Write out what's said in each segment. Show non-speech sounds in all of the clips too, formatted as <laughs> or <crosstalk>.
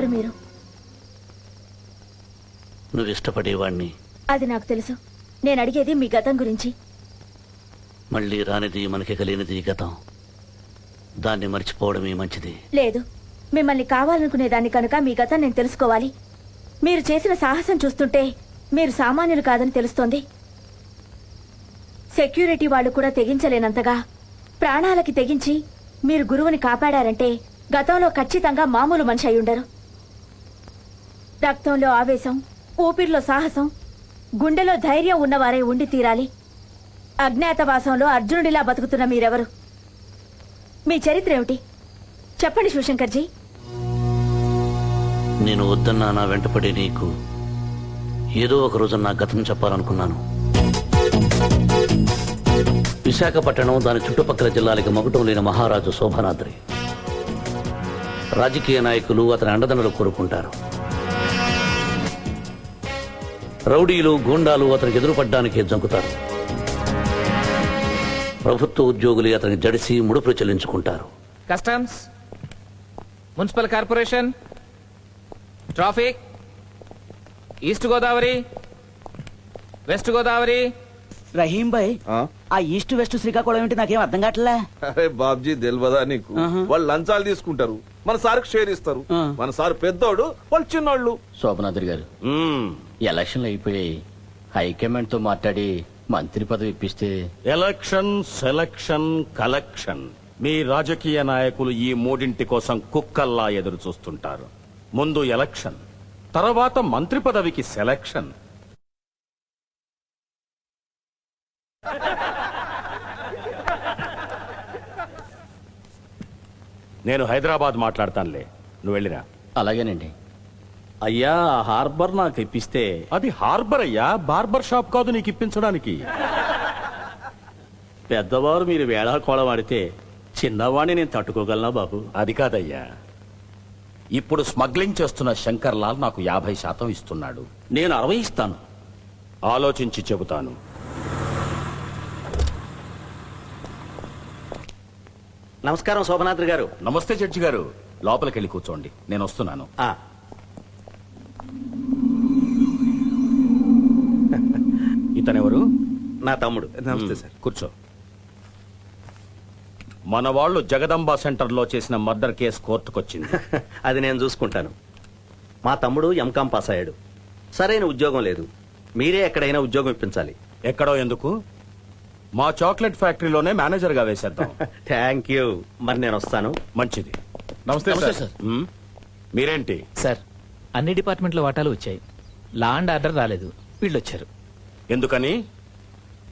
ఎవరు మీరు? నువ్వు ఇష్టపడేవాణ్ణి. అది నాకు తెలుసు. నేను అడిగేది మీ గతం గురించి. మళ్ళీ రానిది మనకి కలిగినది గతం. దాన్ని మర్చిపోవడమే మంచిది. లేదు. మిమ్మల్ని కావాలనుకునేదాన్ని కనుక మీ గతం నేను తెలుసుకోవాలి. మీరు చేసిన సాహసం చూస్తుంటే మీరు సామాన్యులు కాదని తెలుస్తోంది. సెక్యూరిటీ వాళ్ళు కూడా తెగించలేనంతగా ప్రాణాలకి తెగించి మీరు గురువుని కాపాడారంటే గతంలో ఖచ్చితంగా మామూలు మనిషి అయి ఉండరు. రక్తంలో ఆవేశం ఊపిరిలో సాహసం గుండెలో ధైర్యం ఉన్నవారే ఉండి తీరాలి. అజ్ఞాతవాసంలో అర్జునుడిలా బతుకుతున్న మీరెవరు? మీ చరిత్ర ఏమిటి? చెప్పండి శివశంకర్జీ నేను వద్దన్నా నా వెంటపడి నీకు ఏదో ఒక రోజు నా గతం చెప్పాలనుకున్నాను. విశాఖపట్నం దాని చుట్టుపక్కల జిల్లాలకి మగుటం లేని మహారాజు శోభనాద్రి. రాజకీయ నాయకులు అతని అండదండలు కోరుకుంటారు. రౌడీలు గూండాలు అతనికి ఎదురుపడ్డానికి జంకుతారు. ప్రభుత్వ ఉద్యోగులు అతని జడిసి ముడుపులు చెల్లించుకుంటారు. Customs municipal corporation traffic east Godavari west Godavari Rahim bhai ఆ? ఈస్ట్ వెస్ట్ శ్రీకాకుళం ఏంటి నాకేం అర్థం కావట్లే? అరే బాబ్జీ తెలియదా నీకు? వాళ్ళు లంచాలు తీసుకుంటారు. మన సార్కి షేర్ ఇస్తారు. మన సార్ పెద్దోడు వాళ్ళు చిన్నోళ్ళు. శోభనాథుడి గారు ఎలక్షన్లు అయిపోయాయి. హైకమాండ్తో మాట్లాడి మంత్రి పదవి ఇప్పిస్తే. Election selection collection. మీ రాజకీయ నాయకులు ఈ మూడింటి కోసం కుక్కల్లా ఎదురు చూస్తుంటారు ముందు ఎలక్షన్ తర్వాత మంత్రి పదవికి సెలక్షన్. నేను హైదరాబాద్ మాట్లాడతానులే. నువ్వు వెళ్ళిరా. అలాగేనండి. అయ్యా ఆ హార్బర్ నాకు ఇప్పిస్తే అది హార్బర్ అయ్యా బార్బర్ షాప్ కాదు నీకు ఇప్పించడానికి. పెద్దవారు మీరు వేళాకోళం ఆడితే చిన్నవాణ్ణి నేను తట్టుకోగలనా బాబు? అది కాదయ్యా. ఇప్పుడు స్మగ్లింగ్ చేస్తున్న శంకర్ లాల్ నాకు యాభై శాతం ఇస్తున్నాడు. నేను అరవై ఇస్తాను. ఆలోచించి చెబుతాను. నమస్కారం శోభనాద్రి గారు. నమస్తే జడ్జి గారు. లోపలికి వెళ్ళి కూర్చోండి. నేను వస్తున్నాను. ఇతనెవరు? నా తమ్ముడు. నమస్తే సార్. కూర్చో. మన వాళ్ళు జగదంబ సెంటర్లో చేసిన మర్డర్ కేసు కోర్టుకొచ్చింది. <laughs> అది నేను చూసుకుంటాను. మా తమ్ముడు ఎంకాం పాస్ అయ్యాడు. సరైన ఉద్యోగం లేదు. మీరే ఎక్కడైనా ఉద్యోగం ఇప్పించాలి. ఎక్కడో ఎందుకు? మా చాక్లెట్ ఫ్యాక్టరీలోనే మేనేజర్గా వేసేద్దాం. <laughs> థ్యాంక్ యూ మరి నేను వస్తాను. మంచిది. నమస్తే సార్. మీరేంటి? సార్ అన్ని డిపార్ట్మెంట్ల వాటాలు వచ్చాయి. లా అండ్ ఆర్డర్ రాలేదు. వీళ్ళు వచ్చారు ఎందుకని?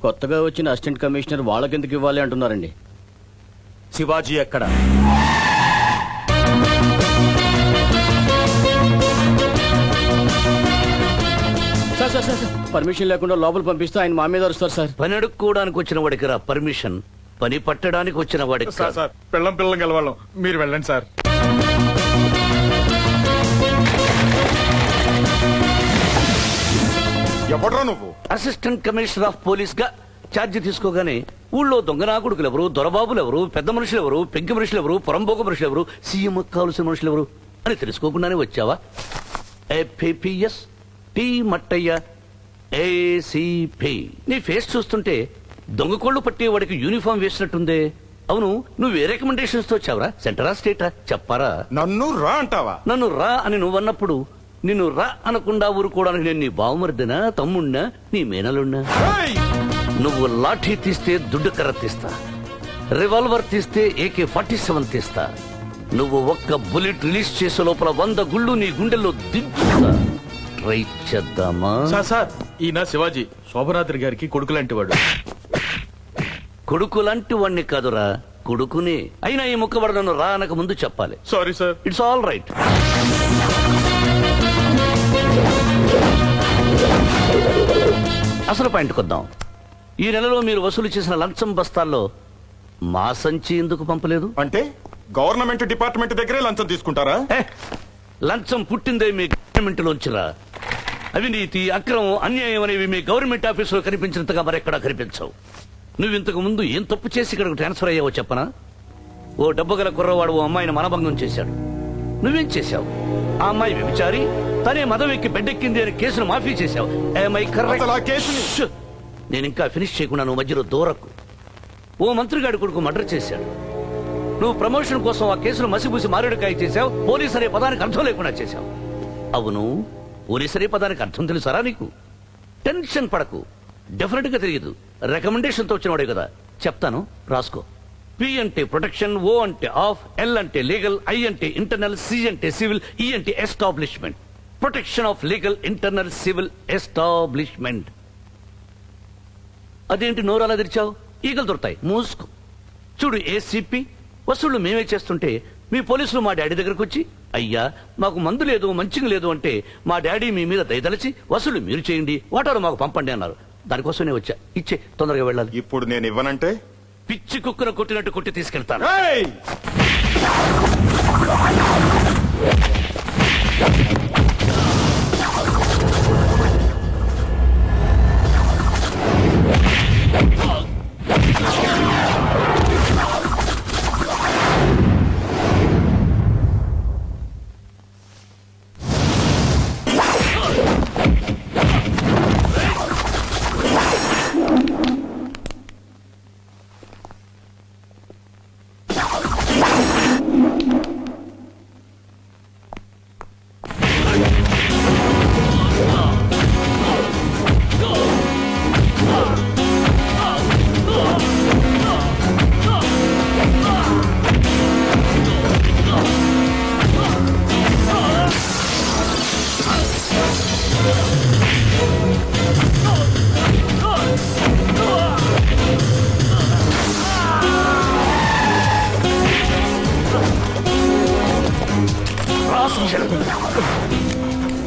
కొత్తగా వచ్చిన అసిస్టెంట్ కమిషనర్ వాళ్ళకెందుకు ఇవ్వాలి అంటున్నారండి? శివాజీ ఎక్కడ? Sir sir sir sir, permission లేకుండా లోపల పంపిస్తే ఆయన మా మీద అరుస్తారు సార్. పని అడుక్కోవడానికి వచ్చిన వాడికి రా పర్మిషన్. పని పట్టడానికి వచ్చిన వాడికి సార్. సార్ పిల్లం పిల్లం గెలవాళ్ళం. మీరు వెళ్ళండి సార్. ఎవడ్రా నువ్వు? అసిస్టెంట్ కమిషనర్ ఆఫ్ పోలీస్గా ఛార్జ్ తీసుకోగానే ఊళ్ళో దొంగనాకుడుకులు ఎవరు దొరబాబులు ఎవరు పెద్ద మనుషులు ఎవరు పెంకి మనుషులు ఎవరు పొరంబోక మనుషులు ఎవరు సీఎం కావలసిన మనుషులు ఎవరు అని తెలుసుకోకుండానే వచ్చావా? ఏపీఎస్ టీ మట్టయ్య ఏసీపీ నీ ఫేస్ చూస్తుంటే దొంగ కోళ్ళు పట్టేవాడికి యూనిఫామ్ వేసినట్టుందే. అవును నువ్వు ఏ రికమెండేషన్స్తో వచ్చావరా? సెంటరా స్టేటా? చెప్పారా? నన్ను రా అంటావా? నన్ను రా అని నువ్వన్నప్పుడు నిన్ను రా అనకుండా ఊరుకోవడానికి నేను నీ బావమరిదినా తమ్ముణ్ణా నీ మేనలున్నా ఏయ్! నువ్వు లాఠీ తీస్తే దుడ్డు కర్ర తీస్తా. రివాల్వర్ తీస్తే ఏకే ఫార్టీ సెవెన్ తీస్తా. నువ్వు ఒక్క బుల్లెట్ రిలీజ్ చేసే లోపల వంద గుళ్ళు నీ గుండెల్లో దించుతా. ట్రై చేద్దామా? సార్ సార్ ఈయన శివాజీ శోభరాత్రి గారికి కొడుకు లాంటి వాడు కొడుకు లాంటి వాణ్ణి కాదురా కొడుకునే. అయినా ఈ ముక్కబడ నన్ను రా అనక ముందు చెప్పాలి. Sorry sir. It's all right అసలు పాయింట్కి వద్దాం. ఈ నెలలో మీరు వసూలు చేసిన లంచం బస్తాల్లో మా సంచి ఎందుకు పంపలేదు? అంటే గవర్నమెంట్ డిపార్ట్మెంట్ దగ్గరే లంచం తీసుకుంటారా? ఏ, లంచం పుట్టిందే మీ గవర్నమెంట్ లోంచిరా. అవినీతి అక్రమం అన్యాయం అనేవి మీ గవర్నమెంట్ ఆఫీసులో కనిపించినంతగా మరెక్కడా కనిపించవు. నువ్వు ఇంతకు ముందు ఏం తప్పు చేసి ఇక్కడికి ట్రాన్స్ఫర్ అయ్యావో చెప్పనా? ఓ డబ్బు గల కుర్రవాడు ఓ అమ్మాయిని మనభంగం చేశాడు. నువ్వేం చేశావు? ఆ అమ్మాయి వ్యభిచారి తనే మదం ఎక్కి బెడ్డెక్కింది అని కేసును మాఫీ చేశావు! నేను ఇంకా ఫినిష్ చేయకుండా నువ్వు మధ్యలో దూరకు. ఓ మంత్రిగాడి కొడుకు మర్డర్ చేశాడు. నువ్వు ప్రమోషన్ కోసం ఆ కేసును మసిపూసి మారేడుకాయ చేశావు. పోలీస్ అనే పదానికి అర్థం లేకుండా చేశావు. అవును? పోలీస్ పదానికి అర్థం తెలుసారా నీకు? టెన్షన్ పడకు. డెఫినెట్గా తెలియదు. రికమెండేషన్తో వచ్చినవాడే కదా. చెప్తాను రాసుకో. పి అంటే ప్రొటెక్షన్ ఓ అంటే ఆఫ్ ఎల్ అంటే లీగల్ ఐ అంటే ఇంటర్నల్ సి అంటే సివిల్ ఈ e అంటే establishment protection of legal internal civil establishment అదేంటి నోరాలా తెరిచావు? ఈగలు దొరుకుతాయి. మూసుకు. చూడు ఏసీపీ వసూళ్ళు మేమే చేస్తుంటే మీ పోలీసులు మా డాడీ దగ్గరకు వచ్చి అయ్యా మాకు మందు లేదు మంచిగా లేదు అంటే మా డాడీ మీ మీద దయదలిచి వసూలు మీరు చేయండి వాటారు మాకు పంపండి అన్నారు. దానికోసమే వచ్చా. ఇచ్చే తొందరగా వెళ్ళాలి. ఇప్పుడు నేను ఇవ్వనంటే? పిచ్చి కుక్కను కొట్టినట్టు కొట్టి తీసుకెళ్తాను.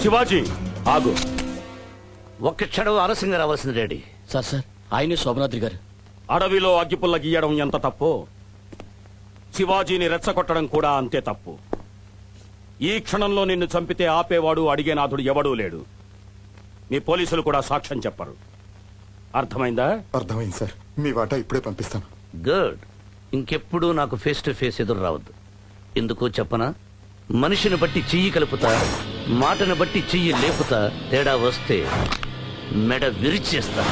శివాజీ ఆగు. ఒక్క క్షణం ఆలస్యంగా రావాల్సింది డాడీ సార్ సార్ ఆయనే శోభనాద్రి గారు. అడవిలో అగ్గిపుల్ల గీయడం ఎంత తప్పు? శివాజీని రెచ్చగొట్టడం కూడా అంతే తప్పు. ఈ క్షణంలో నిన్ను చంపితే ఆపేవాడు అడిగేనాథుడు ఎవడూ లేడు. మీ పోలీసులు కూడా సాక్ష్యం చెప్పరు. అర్థమైందా? అర్థమైంది సార్. మీ వాటా ఇప్పుడే పంపిస్తాను. గుడ్. ఇంకెప్పుడు నాకు ఫేస్ టు ఫేస్ ఎదురు రావద్దు. ఎందుకో చెప్పనా? మనిషిని బట్టి చెయ్యి కలుపుతా మాటను బట్టి చెయ్యి లేపుతా తేడా వస్తే మెడ విరిచేస్తా.